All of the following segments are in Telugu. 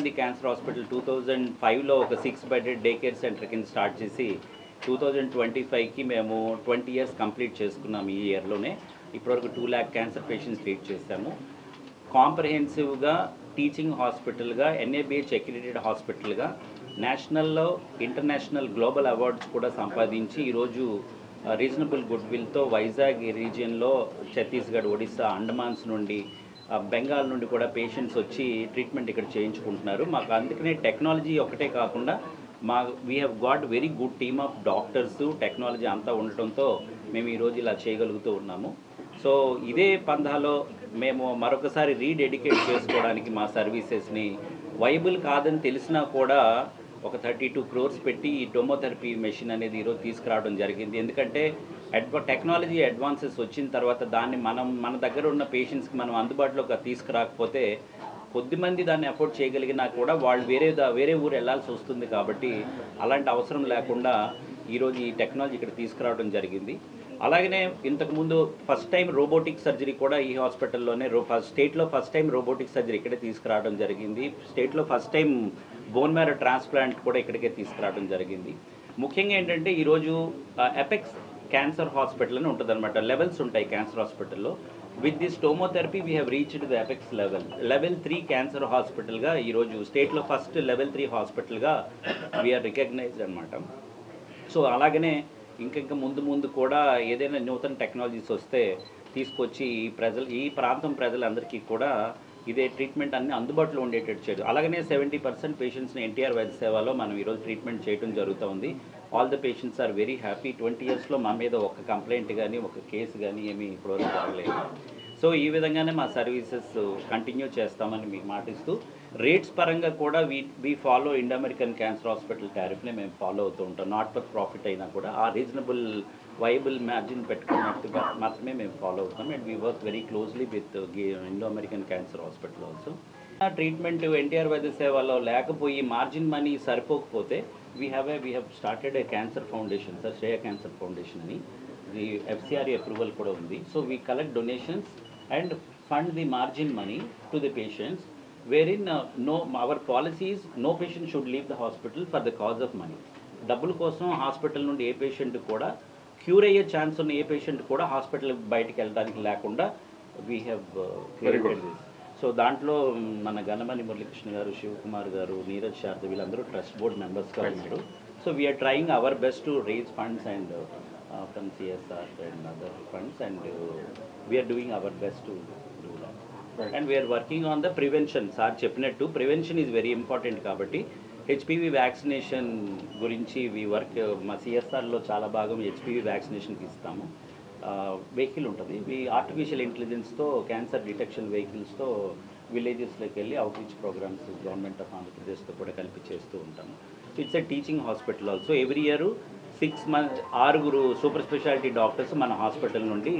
Gandhi cancer hospital two thousand ఫైవ్లో ఒక six bedded day care centre కింద స్టార్ట్ చేసి టూ థౌజండ్ ట్వంటీ ఫైవ్కి మేము ట్వంటీ ఇయర్స్ కంప్లీట్ చేసుకున్నాం ఈ ఇయర్లోనే. ఇప్పటివరకు two lakh cancer patients treat చేశాము. కాంప్రహెన్సివ్గా టీచింగ్ హాస్పిటల్గా ఎన్ఏబిహెచ్ అక్రిడేటెడ్ హాస్పిటల్గా నేషనల్లో ఇంటర్నేషనల్ గ్లోబల్ అవార్డ్స్ కూడా సంపాదించి ఈరోజు రీజనబుల్ గుడ్ విల్తో వైజాగ్ రీజియన్లో ఛత్తీస్గఢ్ ఒడిస్సా అండమాన్స్ నుండి బెంగాల్ నుండి కూడా పేషెంట్స్ వచ్చి ట్రీట్మెంట్ ఇక్కడ చేయించుకుంటున్నారు. మాకు అందుకనే టెక్నాలజీ ఒకటే కాకుండా మా we have got very good team of doctors technology అంతా ఉండటంతో మేము ఈరోజు ఇలా చేయగలుగుతూ ఉన్నాము. సో ఇదే పంధాలో మేము మరొకసారి రీడెడికేట్ చేసుకోవడానికి మా సర్వీసెస్ని వైబుల్ కాదని తెలిసినా కూడా ఒక థర్టీ టూ క్రోర్స్ పెట్టి ఈ టొమోథెరపీ మెషిన్ అనేది ఈరోజు తీసుకురావడం జరిగింది. ఎందుకంటే అడ్వా టెక్నాలజీ అడ్వాన్సెస్ వచ్చిన తర్వాత దాన్ని మనం మన దగ్గర ఉన్న పేషెంట్స్కి మనం అందుబాటులోకి తీసుకురాకపోతే కొద్దిమంది దాన్ని అఫోర్డ్ చేయగలిగినా కూడా వాళ్ళు వేరే దా- వేరే ఊరు వెళ్ళాల్సి వస్తుంది కాబట్టి అలాంటి అవసరం లేకుండా ఈరోజు ఈ టెక్నాలజీ ఇక్కడ తీసుకురావడం జరిగింది. అలాగనే ఇంతకుముందు ఫస్ట్ టైం రోబోటిక్ సర్జరీ కూడా ఈ హాస్పిటల్లోనే రో ఫస్ట్ స్టేట్లో ఫస్ట్ టైం రోబోటిక్ సర్జరీ ఇక్కడే తీసుకురావడం జరిగింది. స్టేట్లో first time bone marrow transplant కూడా ఇక్కడికే తీసుకురావడం జరిగింది. ముఖ్యంగా ఏంటంటే ఈరోజు ఎపెక్స్ క్యాన్సర్ హాస్పిటల్ అని ఉంటుంది అనమాట లెవెల్స్ ఉంటాయి క్యాన్సర్ హాస్పిటల్లో with this tomotherapy we have reached the apex level level three cancer హాస్పిటల్గా ఈరోజు స్టేట్లో ఫస్ట్ లెవెల్ త్రీ హాస్పిటల్గా వీఆర్ రికగ్నైజ్డ్ అనమాట సో అలాగనే ఇంకా ఇంకా ముందు ముందు కూడా ఏదైనా నూతన టెక్నాలజీస్ వస్తే తీసుకొచ్చి ఈ ప్రజలు ఈ ప్రాంతం ప్రజలందరికీ కూడా ఇదే ట్రీట్మెంట్ అన్ని అందుబాటులో ఉండేటట్టు చేయడం. అలాగనే సెవెంటీ పర్సెంట్ పేషెంట్స్ని ఎన్టీఆర్ వైద్య సేవలో మనం ఈరోజు ట్రీట్మెంట్ చేయడం జరుగుతూ ఉంది all the patients are very happy twenty ఇయర్స్లో మా మీద ఒక కంప్లైంట్ కానీ ఒక కేసు కానీ ఏమీ ఇప్పటివరకు జరగలేదు సో ఈ విధంగానే మా సర్వీసెస్ కంటిన్యూ చేస్తామని మీకు మాటిస్తూ రేట్స్ పరంగా కూడా we we follow Indo American cancer hospital టారిఫ్ని మేము ఫాలో అవుతూ ఉంటాం. నాట్ ఫర్ ప్రాఫిట్ అయినా కూడా. ఆ రీజనబుల్ వైబుల్ మార్జిన్ పెట్టుకున్నట్టుగా మాత్రమే మేము ఫాలో అవుతాం. And we work very closely with Indo American cancer hospital also treatment NTR వైద్య సేవలో లేకపోయి మార్జిన్ మనీ సరిపోకపోతే we have a we have started a cancer foundation sir Shreya cancer foundation అని. ది ఎఫ్సిఆర్ఏ అప్రూవల్ కూడా ఉంది. So we collect donations and fund the margin money to the patients where in no our policies no patient should leave the hospital for the cause of money డబ్బుల కోసం హాస్పిటల్ నుండి ఏ పేషెంట్ కూడా క్యూర్ అయ్యే ఛాన్స్ ఉన్న ఏ పేషెంట్ కూడా హాస్పిటల్ బయటికి వెళ్ళడానికి లేకుండా we have created this so దాంట్లో మన గణమణి మురళీకృష్ణ గారు శివకుమార్ గారు నీరజ్ శారద వీళ్ళందరూ ట్రస్ట్ బోర్డ్ మెంబర్స్గా ఉన్నారు. So we're trying our best to raise funds and from CSR and other funds and we're doing our best to do that and we're working on the prevention sir చెప్పినట్టు ప్రివెన్షన్ ఈజ్ వెరీ ఇంపార్టెంట్ కాబట్టి హెచ్పివి వ్యాక్సినేషన్ గురించి వి వర్క్ మా సిఎస్ఆర్లో చాలా భాగం హెచ్పివి వ్యాక్సినేషన్కి ఇస్తాము. వెహికల్ ఉంటుంది. ఈ ఆర్టిఫిషియల్ ఇంటెలిజెన్స్తో క్యాన్సర్ డిటెక్షన్ వెహికల్స్తో విలేజెస్లోకి వెళ్ళి అవుట్రీచ్ ప్రోగ్రామ్స్ గవర్నమెంట్ ఆఫ్ ఆంధ్రప్రదేశ్తో కూడా కలిపి చేస్తూ ఉంటాము. It's a teaching hospital also every year six month ఆరుగురు సూపర్ స్పెషాలిటీ డాక్టర్స్ మన హాస్పిటల్ నుండి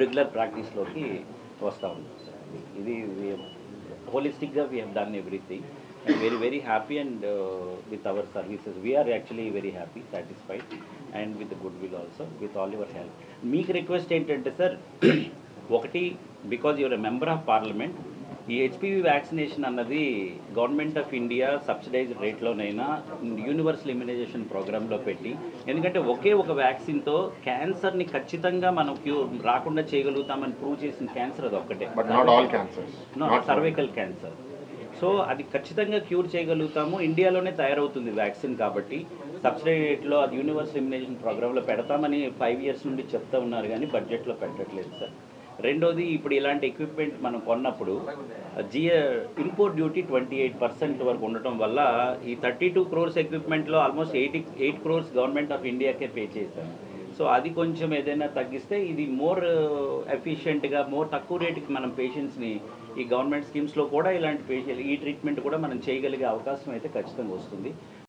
రెగ్యులర్ ప్రాక్టీస్లోకి వస్తూ ఉంటాం సార్ ఇది హోలిస్టిక్గా we have done everything and very very happy and with our services we're actually very happy satisfied and with good will also with all your help మీకు రిక్వెస్ట్ ఏంటంటే సార్ ఒకటి because your member of parliament ఈ హెచ్పివి వ్యాక్సినేషన్ అన్నది గవర్నమెంట్ ఆఫ్ ఇండియా సబ్సిడైజ్డ్ రేట్లోనైనా యూనివర్సల్ ఇమ్యునైజేషన్ ప్రోగ్రాంలో పెట్టి ఎందుకంటే ఒకే ఒక వ్యాక్సిన్తో క్యాన్సర్ని ఖచ్చితంగా మనం క్యూ రాకుండా చేయగలుగుతామని ప్రూవ్ చేసిన క్యాన్సర్ అది ఒక్కటే But not all cancers. Not cervical cancer so అది ఖచ్చితంగా క్యూర్ చేయగలుగుతాము. ఇండియాలోనే తయారవుతుంది వ్యాక్సిన్ కాబట్టి సబ్సిడీ రేట్లో అది యూనివర్సల్ ఇమ్యునైజేషన్ ప్రోగ్రాంలో పెడతామని ఫైవ్ ఇయర్స్ నుండి చెప్తా ఉన్నారు కానీ బడ్జెట్లో పెట్టట్లేదు సార్. రెండోది ఇప్పుడు ఇలాంటి ఎక్విప్మెంట్ మనం కొన్నప్పుడు G A import duty twenty eight percent వరకు ఉండటం వల్ల ఈ thirty two crores ఎక్విప్మెంట్లో almost eighty eight crores government of ఇండియాకే pay చేశారు సో అది కొంచెం ఏదైనా తగ్గిస్తే ఇది మోర్ ఎఫిషియెంట్గా మోర్ తక్కువ రేటుకి మనం పేషెంట్స్ని ఈ గవర్నమెంట్ స్కీమ్స్లో కూడా ఇలాంటి పేషెంట్ ఈ ట్రీట్మెంట్ కూడా మనం చేయగలిగే అవకాశం అయితే ఖచ్చితంగా వస్తుంది.